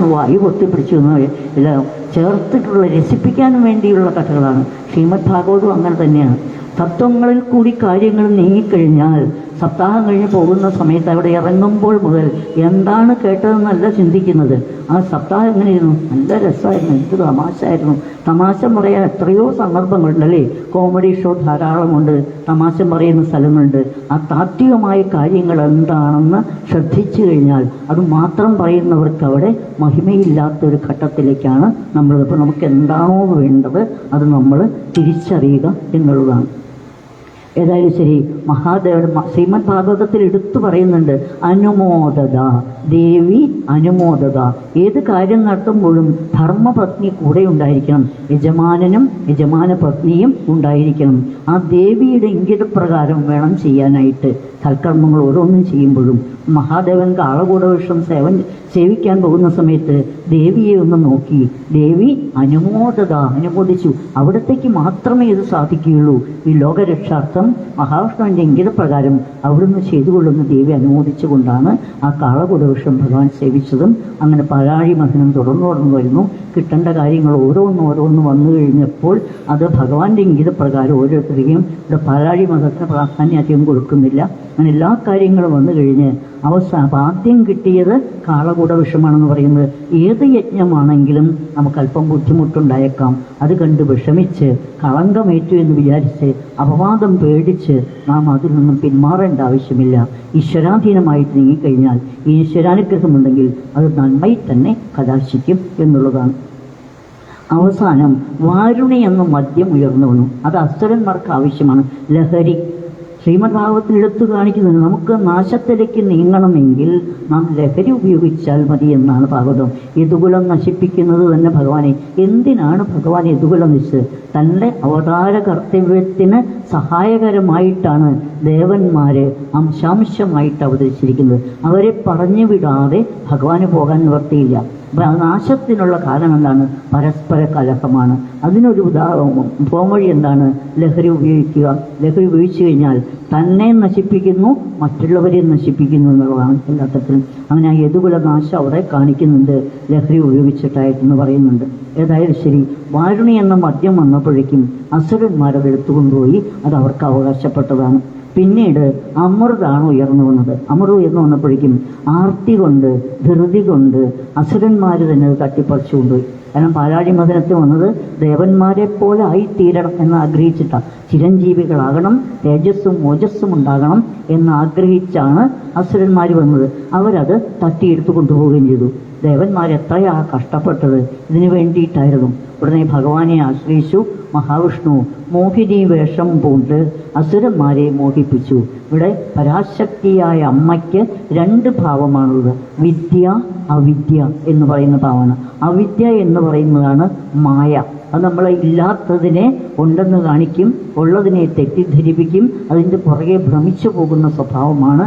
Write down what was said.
വായു പൊത്തിപ്പിടിച്ചു എല്ലാം ചേർത്തിട്ടുള്ള രസിപ്പിക്കാനും വേണ്ടിയുള്ള കഥകളാണ്. ശ്രീമദ് ഭാഗവതം അങ്ങനെ തന്നെയാണ്. തത്വങ്ങളിൽ കൂടി കാര്യങ്ങൾ നീങ്ങിക്കഴിഞ്ഞാൽ സപ്താഹം കഴിഞ്ഞ് പോകുന്ന സമയത്ത് അവിടെ ഇറങ്ങുമ്പോൾ മുതൽ എന്താണ് കേട്ടതെന്നല്ല ചിന്തിക്കുന്നത്. ആ സപ്താഹം എങ്ങനെയായിരുന്നു? നല്ല രസമായിരുന്നു. എന്ത് തമാശയായിരുന്നു. തമാശ പറയാൻ എത്രയോ സന്ദർഭങ്ങളുണ്ട് അല്ലേ? കോമഡി ഷോ ധാരാളമുണ്ട് തമാശ പറയുന്ന സ്ഥലങ്ങളുണ്ട് ആ താത്വികമായ കാര്യങ്ങൾ എന്താണെന്ന് ശ്രദ്ധിച്ചു കഴിഞ്ഞാൽ അത് മാത്രം പറയുന്നവർക്ക് അവിടെ മഹിമയില്ലാത്ത ഒരു ഘട്ടത്തിലേക്കാണ് നമ്മൾ ഇപ്പോൾ നമുക്ക് എന്താണോ വേണ്ടത് അത് നമ്മൾ തിരിച്ചറിയുക എന്നുള്ളതാണ്. ഏതായാലും ശരി മഹാദേവൻ ശ്രീമദ് ഭാഗവതത്തിൽ എടുത്തു പറയുന്നുണ്ട് അനുമോദത ദേവി അനുമോദത. ഏത് കാര്യം നടത്തുമ്പോഴും ധർമ്മപത്നി കൂടെ ഉണ്ടായിരിക്കണം. യജമാനനും യജമാന പത്നിയും ഉണ്ടായിരിക്കണം. ആ ദേവിയുടെ ഇംഗിതപ്രകാരം വേണം ചെയ്യാനായിട്ട്. സൽക്കർമ്മങ്ങൾ ഓരോന്നും ചെയ്യുമ്പോഴും. മഹാദേവൻ കാളകൂടവൃക്ഷം സേവൻ സേവിക്കാൻ പോകുന്ന സമയത്ത് ദേവിയെ ഒന്ന് നോക്കി. ദേവി അനുമോദത അനുമോദിച്ചു. അവിടത്തേക്ക് മാത്രമേ ഇത് സാധിക്കുകയുള്ളൂ. ഈ ലോകരക്ഷാർത്ഥം മഹാവിഷ്ണുവിന്റെ ഇംഗിതപ്രകാരം അവിടുന്ന് ചെയ്തുകൊള്ളുന്ന ദേവി അനുമോദിച്ചുകൊണ്ടാണ് ആ കാളകൂടവൃക്ഷം ഭഗവാൻ സേവിച്ചതും അങ്ങനെ പഴാഴി മഥനം തുടർന്നു തുടർന്നു വരുന്നു. കിട്ടേണ്ട കാര്യങ്ങൾ ഓരോന്നും ഓരോന്നും വന്നു കഴിഞ്ഞപ്പോൾ അത് ഭഗവാന്റെ ഇംഗിതപ്രകാരം ഓരോരുത്തരെയും ഇവിടെ പഴാഴി മതത്തിന് പ്രാധാന്യം അധികം കൊടുക്കുന്നില്ല. അങ്ങനെ എല്ലാ കാര്യങ്ങളും വന്നു കഴിഞ്ഞ് അപ്പം ആദ്യം കിട്ടിയത് കാളകൂട വിഷമാണെന്ന് പറയുന്നത്. ഏത് യജ്ഞമാണെങ്കിലും നമുക്ക് അല്പം ബുദ്ധിമുട്ടുണ്ടായേക്കാം. അത് കണ്ട് വിഷമിച്ച് കളങ്കമേറ്റു എന്ന് വിചാരിച്ച് അപവാദം പേടിച്ച് നാം അതിൽ നിന്നും പിന്മാറേണ്ട ആവശ്യമില്ല. ഈശ്വരാധീനമായിട്ട് നീങ്ങിക്കഴിഞ്ഞാൽ ഈശ്വരാനുഗ്രഹമുണ്ടെങ്കിൽ അത് നന്മയിൽ തന്നെ കലാശിക്കും എന്നുള്ളതാണ്. അവസാനം വാരുണി എന്ന മദ്യം ഉയർന്നു വന്നു. അത് അസുരന്മാർക്ക് ആവശ്യമാണ്. ലഹരി ശ്രീമദ് ഭാഗവത്തിൽ എടുത്തു കാണിക്കുന്നത് നമുക്ക് നാശത്തിലേക്ക് നീങ്ങണമെങ്കിൽ നാം ലഹരി ഉപയോഗിച്ചാൽ മതി എന്നാണ് ഭാഗവതം. യദുകുലം നശിപ്പിക്കുന്നത് തന്നെ ഭഗവാനെ. എന്തിനാണ് ഭഗവാൻ യദുകുലം നശിച്ചത് തന്റെ അവതാര കർത്തവ്യത്തിന് സഹായകരമായിട്ടാണ് ദേവന്മാര് അംശാംശമായിട്ട് അവതരിച്ചിരിക്കുന്നത്. അവരെ പറഞ്ഞു വിടാതെ ഭഗവാന് പോകാൻ നിവർത്തിയില്ല നാശത്തിനുള്ള കാരണം എന്താണ്? പരസ്പര കലഹമാണ്. അതിനൊരു ഉദാഹരണം പോംവഴി എന്താണ്? ലഹരി ഉപയോഗിക്കുക. ലഹരി ഉപയോഗിച്ചു കഴിഞ്ഞാൽ തന്നെ നശിപ്പിക്കുന്നു മറ്റുള്ളവരെ നശിപ്പിക്കുന്നു എന്നുള്ളതാണ് യഥാർത്ഥത്തിൽ. അങ്ങനെ ആ യദുകുല നാശം അവിടെ കാണിക്കുന്നുണ്ട്. ലഹരി ഉപയോഗിച്ചിട്ടായിട്ടെന്ന് പറയുന്നുണ്ട്. ഏതായാലും ശരി വാരുണി എന്ന മദ്യം വന്നപ്പോഴേക്കും അസുരന്മാരത് എടുത്തുകൊണ്ടുപോയി അത് അവർക്ക് അവകാശപ്പെട്ടതാണ്. പിന്നീട് അമൃതാണ് ഉയർന്നു വന്നത്. അമൃത് ഉയർന്നു വന്നപ്പോഴേക്കും ആർത്തി കൊണ്ട് ധൃതി കൊണ്ട് അസുരന്മാർ തന്നെ അത് തട്ടിപ്പറിച്ചു കൊണ്ടുപോയി കാരണം പാലാഴി മദനത്തിൽ വന്നത് ദേവന്മാരെ പോലെ ആയിത്തീരണം എന്ന് ആഗ്രഹിച്ചിട്ടാണ് ചിരഞ്ജീവികളാകണം തേജസ്സും ഓജസ്സും ഉണ്ടാകണം എന്ന് ആഗ്രഹിച്ചാണ് അസുരന്മാർ വന്നത്. അവരത് തട്ടിയെടുത്തു കൊണ്ടുപോവുകയും ചെയ്തു. ദേവന്മാർ എത്രയാ കഷ്ടപ്പെട്ടത്. ഇതിനു വേണ്ടിയിട്ടായിരുന്നു. ഉടനെ ഭഗവാനെ ആശ്രയിച്ചു. മഹാവിഷ്ണു മോഹിനി വേഷം പൂണ്ട് അസുരന്മാരെ മോഹിപ്പിച്ചു. ഇവിടെ പരാശക്തിയായ അമ്മയ്ക്ക് രണ്ട് ഭാവമാണുള്ളത്. വിദ്യ അവിദ്യ എന്ന് പറയുന്ന ഭാവമാണ്. അവിദ്യ എന്ന് പറയുന്നതാണ് മായ. അത് നമ്മളെ ഇല്ലാത്തതിനെ ഉണ്ടെന്ന് കാണിക്കും ഉള്ളതിനെ തെറ്റിദ്ധരിപ്പിക്കും അതിന്റെ പുറകെ ഭ്രമിച്ചു പോകുന്ന സ്വഭാവമാണ്